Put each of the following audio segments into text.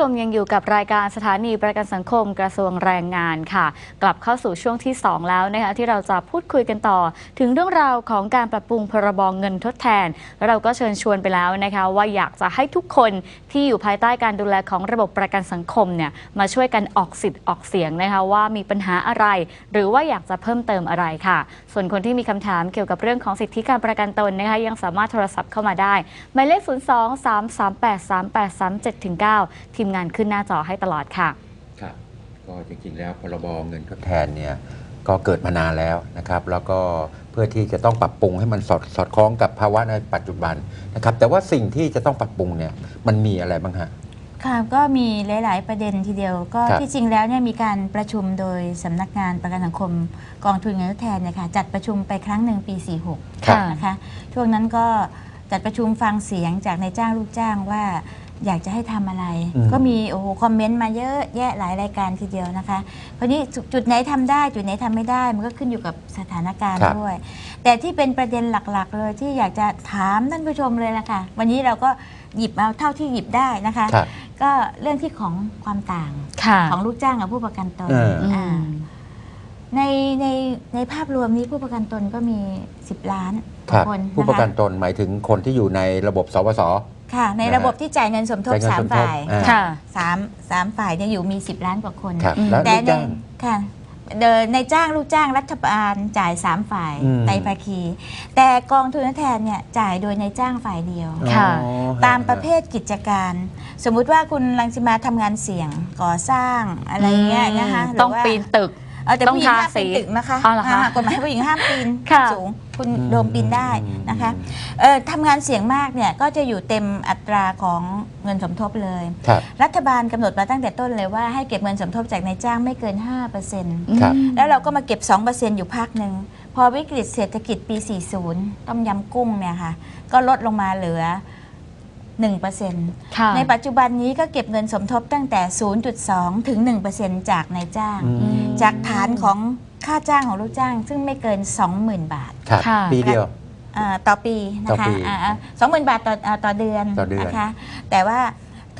ชมยังอยู่กับรายการสถานีประกันสังคมกระทรวงแรงงานค่ะ กลับเข้าสู่ช่วงที่ 2 แล้วนะคะที่เราจะพูดคุยกันต่อ ถึงเรื่องราวของการปรับปรุงพรบงเงินทดแทนแล้วเราก็เชิญชวนไปแล้วนะคะว่าอยากจะให้ทุกคนที่อยู่ภายใต้การดูแลของระบบประกันสังคมเนี่ยมาช่วยกันออกสิทธิ์ออกเสียงนะคะว่ามีปัญหาอะไร หรือว่าอยากจะเพิ่มเติมอะไรค่ะ ส่วนคนที่มีคำถามเกี่ยวกับเรื่องของสิทธิการประกันตนนะคะยังสามารถโทรศัพท์เข้ามาได้หมายเลข 0 2 3 3 8 3 8 3 7ถึง9ทีมงานขึ้นหน้าจอให้ตลอดค่ะ ครับ ก็จริงๆแล้วพรบเงินทดแทนเนี่ยก็เกิดมานานแล้วนะครับ แล้วก็เพื่อที่จะต้องปรับปรุงให้มันสอดสอดคล้องกับภาวะในปัจจุบันนะครับ แต่ว่าสิ่งที่จะต้องปรับปรุงเนี่ยมันมีอะไรบ้างฮะค่ะก็มีหลาย ๆ ประเด็นทีเดียว ก็ครับที่จริงแล้วเนี่ยมีการประชุมโดยสำนักงานประกันสังคมกองทุนเงินทดแทนเนี่ยค่ะจัดประชุมไปครั้งหนึ่งปี 46ค่ะนะคะช่วงนั้นก็จัดประชุมฟังเสียงจากนายจ้างลูกจ้างว่า อยากจะให้ทำอะไร อืม ก็มีโอ้โหคอมเมนต์มาเยอะแยะหลายรายการทีเดียวนะคะคราวนี้จุจุดไหนทำได้จุดไหนทำไม่ได้ มันก็ขึ้นอยู่กับสถานการณ์ด้วย แต่ที่เป็นประเด็นหลักๆ เลยที่อยากจะถามท่านผู้ชมเลยละค่ะวันนี้เราก็หยิบเอาเท่าที่หยิบได้นะคะ ครับ ก็เรื่องที่ของความต่างค่ะของลูกจ้างกับผู้ประกันตนเอออือ่ามในในในภาพรวมนี้ผู้ประกันตนก็มี 10 ล้านครับ คนผู้ประกันคตนหมายถึงคนที่อยู่ในระบบสวส ค่ะ ในนะฮะระบบที่จ่ายเงินสมทบจ่ายเงินสามสมทบฝ่ายอ่า ค่ะ สามสามฝ่ายเนี่ยอยู่มี 10 ล้านกว่าคนครับอืมแล้วแต่ลูกในจ้าง ค่ะเดินในจ้างลูกจ้างรัฐบาลจ่าย 3 ฝ่ายอืม ไตรภาคี แต่กองทุนทดแทนเนี่ยจ่ายโดยในจ้างฝ่ายเดียว ค่ะ อ๋อตามประเภทกิจการ สมมุติว่าคุณรังสิมาทำงานเสี่ยงก่อสร้างอะไรเงี้ยนะคะหรืต้องว่า ปีนตึก เออแต่ต้องผู้หญิงห้ามทาสีปีนตึกนะคะอ๋อเหรอคะอ่ากฎหมายผู้หญิงห้ามปีนค่ะสูงคุณอืมโดมปีนได้นะคะเออทำงานเสี่ยงมากเนี่ยก็จะอยู่เต็มอัตราของเงินสมทบเลย ครับ รัฐบาลกำหนดมาตั้งแต่ต้นเลยว่าให้เก็บเงินสมทบจากนายจ้างไม่เกิน 5%ครับ แล้วเราก็มาเก็บ 2%อยู่พักหนึ่ง พอวิกฤตเศรษฐกิจปี 40 ต้มยำกุ้งเนี่ยค่ะ ก็ลดลงมาเหลือ 1%ค่ะในปัจจุบันนี้ก็เก็บเงินสมทบตั้งแต่ 0.2 ถึง 1%จากนายจ้างอืมจากฐานของค่าจ้างของลูกจ้าง ซึ่งไม่เกิน 20,000 บาทครับค่ะ ปีเดียว อ่าต่อปีต่นะอคะปีสองหมื่นบาทต่ออ่าต่อเดือนต่อเดือน นะคะแต่ว่า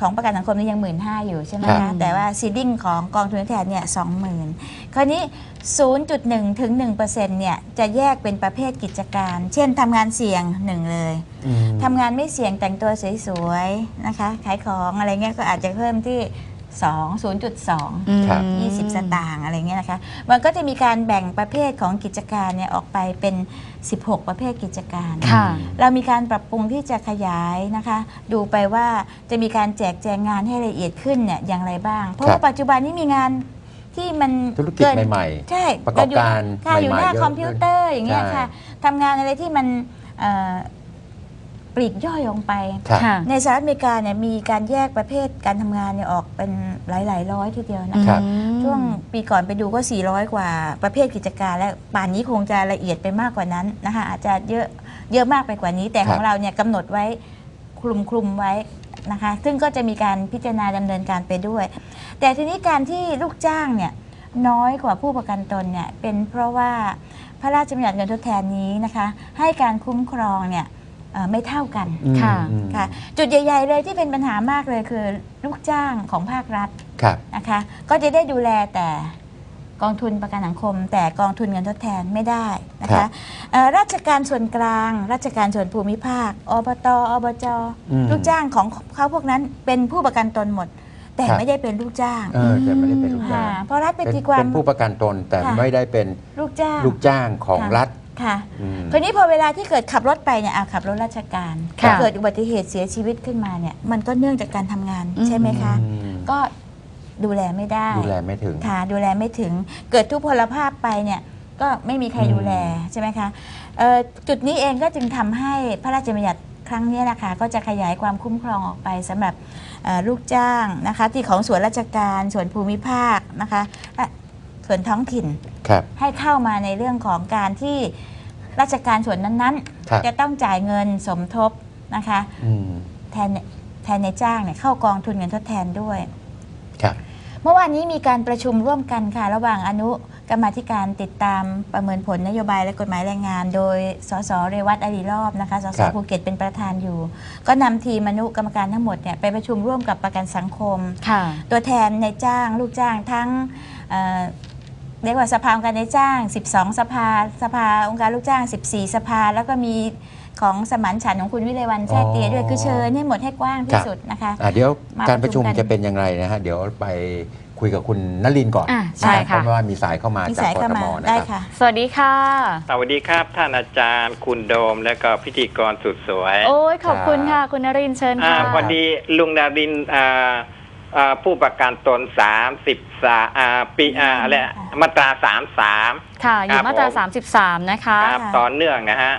ของประกันสังคมนี่ยังหมื่นห้าอยู่ใช่ไหมครัคะบ แต่ว่าซีดิ้งของกองทุนทดแทนเนี่ยสองหมื่นคราวนี้ 0.1 ถึง1%เนี่ยจะแยกเป็นประเภทกิจการ เช่นทำงานเสี่ยงหนึ่งเลย อืม ทำงานไม่เสี่ยงแต่งตัวสวยๆนะคะ ขายของอะไรเงี้ยก็อาจจะเพิ่มที่2 0.2 อืมครับ 20 สตางค์อะไรเงี้ยนะคะ มันก็จะมีการแบ่งประเภทของกิจการเนี่ยออกไปเป็น 16 ประเภทกิจการ ค่ะ เรามีการปรับปรุงที่จะขยายนะคะ ดูไปว่าจะมีการแจกแจงงานให้ละเอียดขึ้นเนี่ยอย่างไรบ้าง เพราะครัว่าบปัจจุบันนี้มีงานที่มันธุรกิจเนใหม่ ใช่ประกอบการค่ะอยู่หน้าใหม่ๆเยอะคอมพิวเตอร์อย่างเงี้ยใช่ ค่ะทำงานอะไรที่มันเอ่อ ปลีกย่อยลงไปๆครับ ค่ะ ในสหรัฐอเมริกาเนี่ยมีการแยกประเภทการทำงานเนี่ยออกเป็นหลาย ๆ ร้อยทีเดียวนะ ครัคะบช่วงปีก่อนไปดูก็ 400 กว่าประเภทกิจการ และป่านนี้คงจะละเอียดไปมากกว่านั้นนะคะอาจจะเยอะเยอะมากไปกว่านี้ แต่ของครับ เราเนี่ยกำหนดไว้คลุมคลุมไว้นะคะ ซึ่งก็จะมีการพิจารณาดำเนินการไปด้วย แต่ทีนี้การที่ลูกจ้างเนี่ยน้อยกว่าผู้ประกันตนเนี่ยเป็นเพราะว่าพระราชบัญญัติเงินทดแทนนี้นะคะ ให้การคุ้มครองเนี่ยเอ่อ ไม่เท่ากันอืมค่ะ อืมค่ะจุดใหญ่ ๆ เลยที่เป็นปัญหามากเลยคือลูกจ้างของภาครัฐครับ นะคะ ก็จะได้ดูแลแต่กองทุนประกันสังคม แต่กองทุนเงินทดแทนไม่ได้นะครัคะบ เอ่อราชการส่วนกลาง ราชการส่วนภูมิภาคอบตอบจ อืม ลูกจ้างของเขาพวกนั้นเป็นผู้ประกันตนหมด แต่ครับ ไม่ได้เป็นลูกจ้างเออแต่ไม่ได้เป็นลูกจ้าค่ะงเพราะรัฐไปเป็นตีความ เป็นผู้ประกันตนแต่ค่ะ ไม่ได้เป็นลูกจ้าง ลูกจ้างของค่ะ รัฐ ค่ะอืมคราวนี้พอเวลาที่เกิดขับรถไปเนี่ยอะขับรถราชการค่ะเกิดอุบัติเหตุเสียชีวิตขึ้นมาเนี่ยมันก็เนื่องจากการทำงานอืมใช่ไหมคะอืมก็ดูแลไม่ได้ ดูแลไม่ถึงค่ะดูแลไม่ถึง เกิดทุพพลภาพไปเนี่ยก็ไม่มีใครอืมดูแลใช่ไหมคะเอ่อจุดนี้เองก็จึงทำให้พระราชบัญญัติครั้งนี้นะคะก็จะขยายความคุ้มครองออกไปสำหรับเอ่อลูกจ้างนะคะที่ของส่วนราชการส่วนภูมิภาคนะคะและส่วนท้องถิ่นครับให้เข้ามาในเรื่องของการที่ ราชการส่วนนั้นครับ ๆ จะต้องจ่ายเงินสมทบนะคะอืมแทนแทนในจ้างเนี่ยเข้ากองทุนเงินทดแทนด้วย ครับ เมื่อวานนี้มีการประชุมร่วมกันค่ะ ระหว่างอนุกรรมาธิการติดตามประเมินผลนโยบายและกฎหมายแรงงาน โดยสสเรวัตอดีรอบนะคะสสครับ ภูเก็ตเป็นประธานอยู่ ก็นำทีมอนุกรรมการทั้งหมดเนี่ยไปประชุมร่วมกับประกันสังคม ค่ะ ตัวแทนในายจ้างลูกจ้างทั้งเอ่อ เรียกว่าสภาองค์การนายจ้าง 12 สภา สภาองค์การลูกจ้าง 14 สภา แล้วก็มีของสมานฉันท์ของคุณวิเลวันแท้เตียด้วยคือเชิญให้หมดให้กว้างที่สุดนะคะอะเดี๋ยวมาการประชุมประชุมกันจะเป็นอย่างไรนะฮะเดี๋ยวไปคุยกับคุณนลินทร์ก่อนอะใช่นรับค่ะ เพราะว่ามีสายเข้ามามีจากสายกเข้าทมามนะได้ครับค่ะ สวัสดีค่ะ สวัสดีครับท่านอาจารย์คุณโดมและก็พิธีกรสุดสวยโอ้ยขอบคุณค่ะ คุณนรินทร์เชิญอ่าค่ะ พอดีลุงดารินอ่า อ่าผู้ประกันตนสามสิบสาอ่าปีอ่าอะไรมาตราสามสาม ค่ะ อยู่ครับมาตราผม 33 นะคะ ครับค่ะ ต่อเนื่องนะฮะ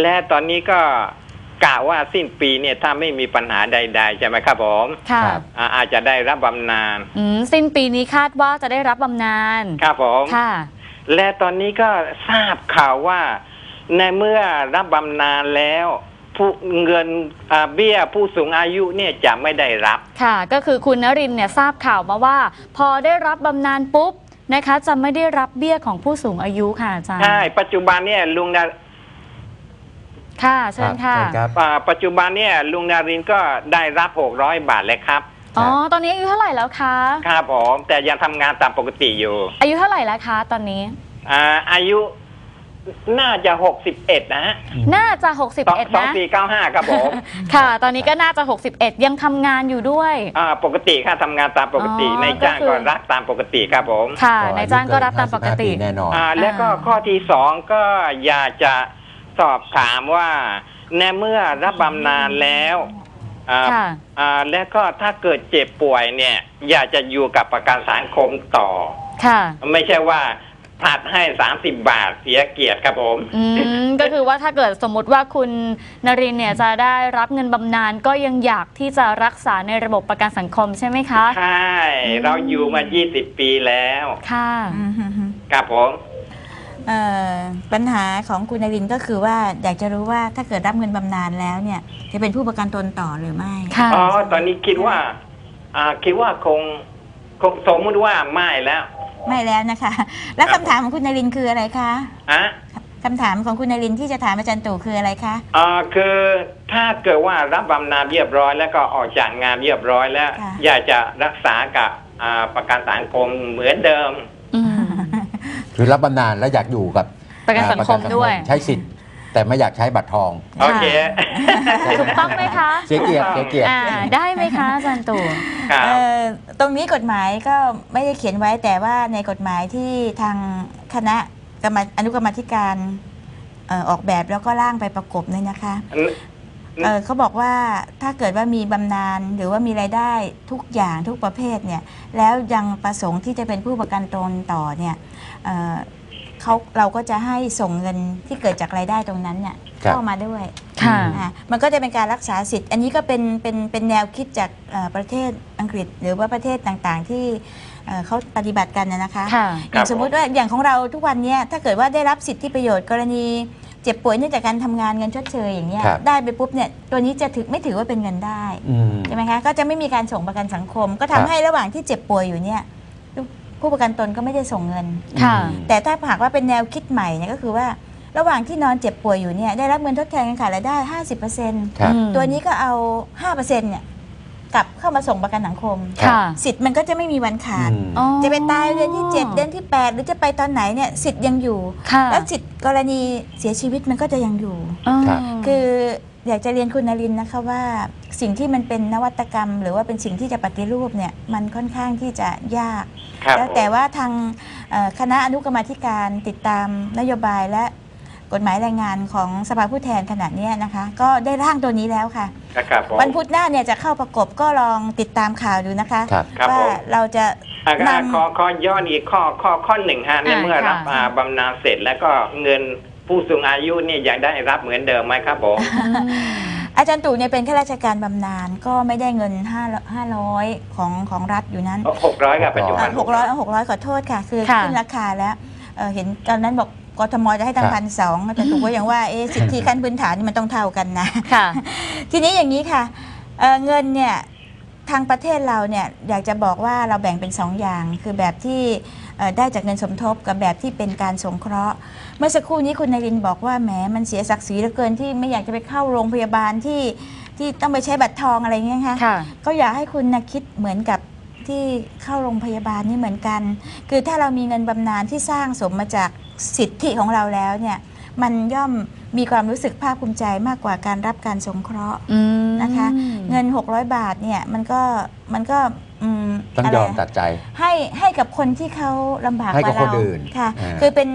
และตอนนี้ก็กะว่าสิ้นปีเนี่ยถ้าไม่มีปัญหาใด ๆ ใช่ไหมครับผมค่ะครับ อ่าอาจจะได้รับบำนาญอืมสิ้นปีนี้คาดว่าจะได้รับบำนาญครับผม ค่ะ และตอนนี้ก็ทราบข่าวว่า ในเมื่อรับบำนาญแล้ว ผู้เงินอ่าเบี้ยผู้สูงอายุเนี่ยจะไม่ได้รับ ค่ะ ก็คือคุณนรินทร์เนี่ยทราบข่าวมาว่า พอได้รับบำนาญปุ๊บนะคะ จะไม่ได้รับเบี้ยของผู้สูงอายุค่ะอาจารย์ ใช่ ปัจจุบันเนี่ยลุงนาค่ะเชิญค่ะ เชิญครับ อ่าปัจจุบันเนี่ยลุงนารินก็ได้รับ 600 บาทเลยครับ อ๋อ ตอนนี้อายุเท่าไหร่แล้วคะ ครับผมแต่ยังทำงานตามปกติอยู่อายุเท่าไหร่แล้วคะ ตอนนี้ อ่าอายุ น่าจะ61นะฮะน่าจะ สอง61 สองนะ สี่เก้าห้าครับผมค่ะ ตอนนี้ก็น่าจะ 61 ยังทำงานอยู่ด้วย อ่าปกติค่ะทำงานตามปกติอ๋อในจ้างก็คือ ก็รักตามปกติครับผมค่ะนายจ้างก็รับตามปกติ55แน่นอน อ่าแล้วก็ข้อที่สองก็อยากจะสอบถามว่าในเมื่อรับบำนาญแล้วอ่า ค่ะ อ่าแล้วก็ถ้าเกิดเจ็บป่วยเนี่ย อยากจะอยู่กับประกันสังคมต่อ ค่ะ ไม่ใช่ว่า ผลัดให้สามสิบบาทเสียเกียรติครับผม อืมก็คือว่าถ้าเกิดสมมุติว่าคุณนรินทร์เนี่ยจะได้รับเงินบำนาญก็ยังอยากที่จะรักษาในระบบประกันสังคมใช่ไหมคะ ใช่ เราอยู่มา20ปีแล้วค่ะ อืมฮึฮึครับผม เอ่อปัญหาของคุณนรินทร์ก็คือว่าอยากจะรู้ว่าถ้าเกิดรับเงินบำนาญแล้วเนี่ย จะเป็นผู้ประกันตนต่อหรือไม่ ค่ะ อ๋อ ตอนนี้คิดว่า อ่า คิดว่าคง คงสมมติว่าไม่แล้ว ไม่แล้วนะคะ แล้วคำถามของคุณนรินทร์คืออะไรคะอะคำถามของคุณนรินทร์ที่จะถามอาจารย์ตู่คืออะไรคะอ่าคือถ้าเกิดว่ารับบำนาญเรียบร้อย แล้วก็ออกจากงานเรียบร้อยแล้วค่ะอยากจะรักษากับอ่าประกันสังคมเหมือนเดิม อืม คือรับบำนาญแล้วอยากอยู่กับประกันสังคมอ่าด้วย ใช้สิทธิ์ แต่ไม่อยากใช้บัตรทอง โอเค ถูกต้องไหมคะ เสียเกียรติเสียเกียรติ อ่าได้ไหมคะอาจารย์ตู่ ครับ เอ่อตรงนี้กฎหมายก็ไม่ได้เขียนไว้แต่ว่าในกฎหมายที่ทางคณะกรรมอนุกรรมาธิการเอ่อออกแบบแล้วก็ร่างไปประกบเนี่ยนะคะอืมเอ่อเขาบอกว่าถ้าเกิดว่ามีบำนาญหรือว่ามีรายได้ทุกอย่างทุกประเภทเนี่ยแล้วยังประสงค์ที่จะเป็นผู้ประกันตนต่อเนี่ยเอ่อ เขาเราก็จะให้ส่งเงินที่เกิดจากรายได้ตรงนั้นเนี่ยครับ เข้ามาด้วยค่ะ อะมันก็จะเป็นการรักษาสิทธิ์ อันนี้ก็เป็นเป็นเป็นแนวคิดจากเอ่อประเทศอังกฤษ หรือว่าประเทศต่างๆที่เอ่อเขาปฏิบัติกันนะนะคะ ค่ะ อย่างสมมุติว่าอย่างของเราทุกวันเนี้ยถ้าเกิดว่าได้รับสิทธิประโยชน์กรณี เจ็บป่วยเนื่องจากการทำงานเงินชดเชยอย่างเงี้ยครับ ได้ไปปุ๊บเนี่ยตัวนี้จะถือไม่ถือว่าเป็นเงินได้อืม ใช่ไหมคะก็จะไม่มีการส่งประกันสังคม ก็ทำครับ ให้ระหว่างที่เจ็บป่วยอยู่เนี่ย ผู้ประกันตนก็ไม่ได้ส่งเงิน ค่ะอืมแต่ถ้าหากว่าเป็นแนวคิดใหม่เนี่ยก็คือว่า ระหว่างที่นอนเจ็บป่วยอยู่เนี่ยได้รับเงินทดแทนการขาดรายได้ 50%ครับ อืมตัวนี้ก็เอา 5%เนี่ยกลับเข้ามาส่งประกันสังคม ค่ะสิทธิ์มันก็จะไม่มีวันขาด อืม อ๋อจะไปตายเดือนที่ 7 เดือนที่ 8 หรือจะไปตอนไหนเนี่ยสิทธิ์ยังอยู่ ค่ะแล้วสิทธิ์กรณีเสียชีวิตมันก็จะยังอยู่ อ๋อครับคือ อยากจะเรียนคุณนรินทร์นะคะว่าสิ่งที่มันเป็นนวัตกรรม หรือว่าเป็นสิ่งที่จะปฏิรูปเนี่ยมันค่อนข้างที่จะยาก ครับแล้วแต่ว่าทางเอ่อคณะอนุกรรมาธิการติดตามนโยบายและกฎหมายแรงงานของสภาผู้แทนขณะเนี้ยนะคะ ก็ได้ร่างตัวนี้แล้วค่ะครับผม วันพุธหน้าเนี่ยจะเข้าประกบก็ลองติดตามข่าวดูนะคะ ครับ ครับว่าผม เราจะ อะก็นำขอขอย้อนอีกข้อข้อข้อหนึ่งฮะในอ่าเมื่อรับค่ะ อ่าบำนาญเสร็จแล้วก็เงิน ผู้สูงอายุเนี่ยยังได้รับเหมือนเดิมไหมครับผมอืมอาจารย์ตู่เนี่ยเป็นข้าราชการบำนาญก็ไม่ได้เงิน5 500ของของรัฐอยู่นั้นหกร้อยกับปัจจุบันหกร้อยหกร้อยขอโทษค่ะ คือค่ะขึ้นราคาแล้วเอ่อเห็นตอนนั้นบอกกทมจะให้ตั้คงรับพันสองอาจารย์ตู่ก็ยังว่าเอะสิทธิขั้นพื้นฐานนี่มันต้องเท่ากันนะ ค่ะ ทีนี้อย่างนี้ค่ะเอ่อเงินเนี่ยทางประเทศเราเนี่ยอยากจะบอกว่าเราแบ่งเป็นสองอย่าง คือแบบที่เอ่อ ได้จากเงินสมทบกับแบบที่เป็นการสงเคราะห์ เมื่อสักครู่นี้คุณนรินทร์บอกว่าแหมมันเสียศักดิ์ศรีเหลือเกินที่ไม่อยากจะไปเข้าโรงพยาบาลที่ที่ต้องไปใช้บัตรทองอะไรเงี้ยค่ะค่ะ ก็อยากให้คุณนะคิดเหมือนกับที่เข้าโรงพยาบาลนี่เหมือนกัน คือถ้าเรามีเงินบำนาญที่สร้างสมมาจากสิทธิของเราแล้วเนี่ยมันย่อมมีความรู้สึกภาคภูมิใจมากกว่าการรับการสงเคราะห์อืมนะคะ เงิน 600 บาทเนี่ยมันก็มันก็ อืมต้องะไรยอมตัดใจ ให้ให้กับคนที่เขาลำบากให้กกับว่าเราคนอื่นค่ะ อ่า คือเป็น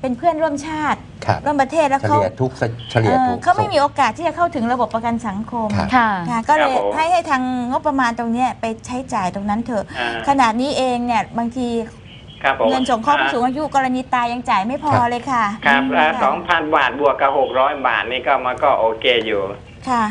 เป็นเพื่อนร่วมชาติ ครับร่วมประเทศแล้วเฉเขาลี่ยทุกข์เฉลี่ยเอ่อทุกข์เขาไม่มีสุขโอกาสที่จะเข้าถึงระบบประกันสังคมครับ ค่ะ ค่ะก็เลยครับผม ให้ให้ทางงบประมาณตรงเนี้ยไปใช้จ่ายตรงนั้นเถอะ อ่าขนาดนี้เองเนี่ยบางทีครับผมเงินสงเคราะห์ผู้สูงอายุกรณีตายยังจ่ายไม่พอครับ เลยค่ะครับค่ะสองพันบาทบวกกับหกร้อยบาทนี่ก็มันก็โอเคอยู่ ค่ะ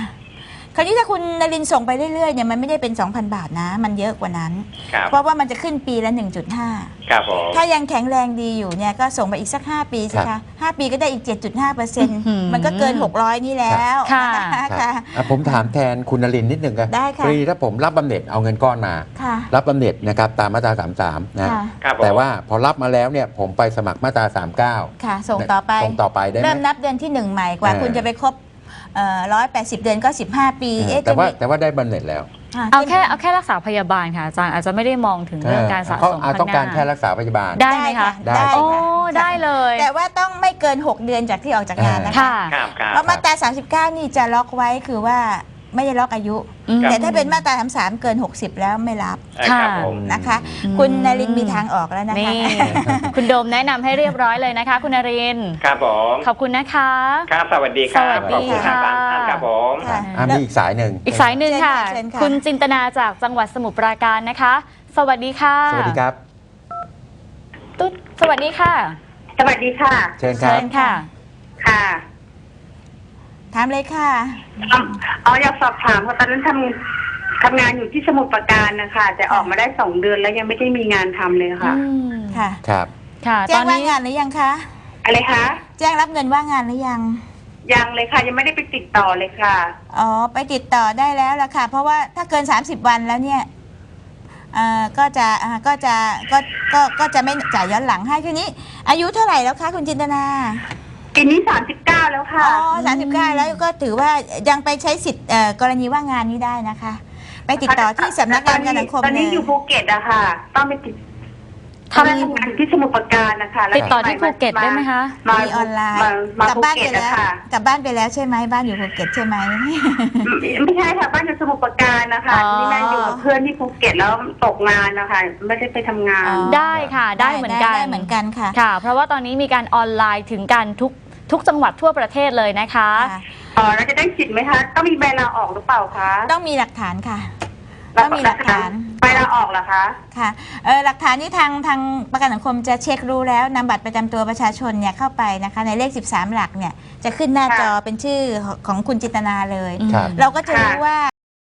คราวนี้ถ้าคุณนรินทร์ส่งไปเรื่อยๆเนี่ยมันไม่ได้เป็น 2,000 บาทนะ มันเยอะกว่านั้น ครับเพราะว่ามันจะขึ้นปีละ 1.5 ครับผมถ้ายังแข็งแรงดีอยู่เนี่ยก็ส่งไปอีกสัก 5 ปีสิครัคะบ5ปีก็ได้อีก 7.5เปอร์เซ็นต์อื้อหือมันก็เกิน 600 นี่แล้วค่ะ นครับค่ะ อะผมถามแทนคุณนรินทร์นิดนึงครับได้ค่ะ ฟรีถ้าผมรับบำเหน็จเอาเงินก้อนมา ค่ะรับบำเหน็จนะครับตามมาตรา 33 นะ ค่ะครับผมแต่ว่าพอรับมาแล้วเนี่ยผมไปสมัครมาตรา 39 ค่ะ ส่งต่อไป ส่งต่อไปได้ไหม เริ่มนับเดือนที่1ใหม่กว่า เออ คุณจะไปครบ ร้อยแปดสิบเดือนก็15ปีเออเอ๊ะแต่จะว่ามีแต่ว่าได้บำเหน็จแล้วะเอาจะมีแค่เอาแค่รักษาพยาบาลค่ะอาจารย์อาจจะไม่ได้มองถึงเรื่องการสะเขาสมอาจข้างต้องหการแค่น้ารักษาพยาบาลได้ไหมคะได้ได้โอ้ค่ะได้เลย แต่ว่าต้องไม่เกิน 6 เดือนจากที่ออกจากงานนะคะค่ะครับครับเพราะมาตรา39 นี่จะล็อกไว้คือว่า ไม่ได้ล็อกอายุอืมแต่ถ้าเป็นมาตรา33เกิน 60 แล้วไม่รับเอ่อครับผม นะคะ อืม คุณนรินทร์มีทางออกแล้วนะคะ นี่คุณโดมแนะนำให้เรียบร้อยเลยนะคะ คุณนรินทร์ครับผม ขอบคุณนะคะ ครับ สวัสดีครับสวัสดีขอบคุณทั้งค่ะสามท่านครับผม ค่ะ อะมีอีกสายหนึ่งอีกสายหนึ่งค่ะ เชิญค่ะ คุณจินตนาจากจังหวัดสมุทรปราการนะคะ สวัสดีค่ะสวัสดีครับ ตุ๊ดสวัสดีค่ะ สวัสดีค่ะ เชิญครัเชิบญค่ะ ค่ะ ถามเลยค่ะเอาเอาอยากสอบถามเพราะตอนนั้นทำทำงานอยู่ที่สมุทรปราการนะคะแต่ออกมาได้สองเดือนแล้วยังไม่ได้มีงานทำเลยค่ะ อืมค่ะ ครับ ค่ะ แจ้ตองนว่านี้งงานหรือยังคะ อะไรคะแจ้งรับเงินว่างงานหรือยัง ยังเลยค่ะ ยังไม่ได้ไปติดต่อเลยค่ะ อ๋อ ไปติดต่อได้แล้วล่ะค่ะ เพราะว่าถ้าเกิน 30 วันแล้วเนี่ยเอ่อก็จะอ่าก็จะก็ก็ก็จะไม่จ่ายย้อนหลังให้ทีนี้ อายุเท่าไหร่แล้วคะคุณจินตนา ค่ะอสามสิบเก้าแล้วก็ถือว่ายังไปใช้สิทธิ์เอ่อกรณีว่างงานนี้ได้นะคะ ไปติดต่อที่สำนักงานการสังคมตอนนี้เลยอยู่ภูเก็ตอะค่ะ ต้องไปติดทำทำงานที่สมุทรปราการนะคะแล้วติดต่อที่ภูเก็ตได้ไหมคะมามีออนไลน์มากมาลับภูบ้านเก็ไปตแล้วนะคะกลับบ้านไปแล้วใช่ไหมบ้านอยู่ภูเก็ตใช่ไหมไม่ใช่ค่ะบ้านอยู่สมุทรปราการนะคะอ๋อที่แม่อยู่กับเพื่อนที่ภูเก็ตแล้วตกงานนะคะไม่ได้ไปทำงานอ๋อได้ค่ะ ได้เหมือนกันได้เหมือนกันค่ะค่ะ เพราะว่าตอนนี้มีการออนไลน์ถึงกันทุก ทุกจังหวัดทั่วประเทศเลยนะคะ ค่ะอ๋อแล้วจะได้สิทธิ์ไหมคะ ต้องมีใบลาออกหรือเปล่าคะต้องมีหลักฐานค่ะ ต้องมีหลักฐาน ใบลาออกเหรอคะ ค่ะเออหลักฐานนี้ทางทางประกันสังคมจะเช็ครู้แล้วนำบัตรประจำตัวประชาชนเนี่ยเข้าไปนะคะ ในเลข 13 หลักเนี่ยจะขึ้นหน้าจอเป็นชื่อของคุณจินตนาเลยอืมครับ เราก็จะรู้ว่า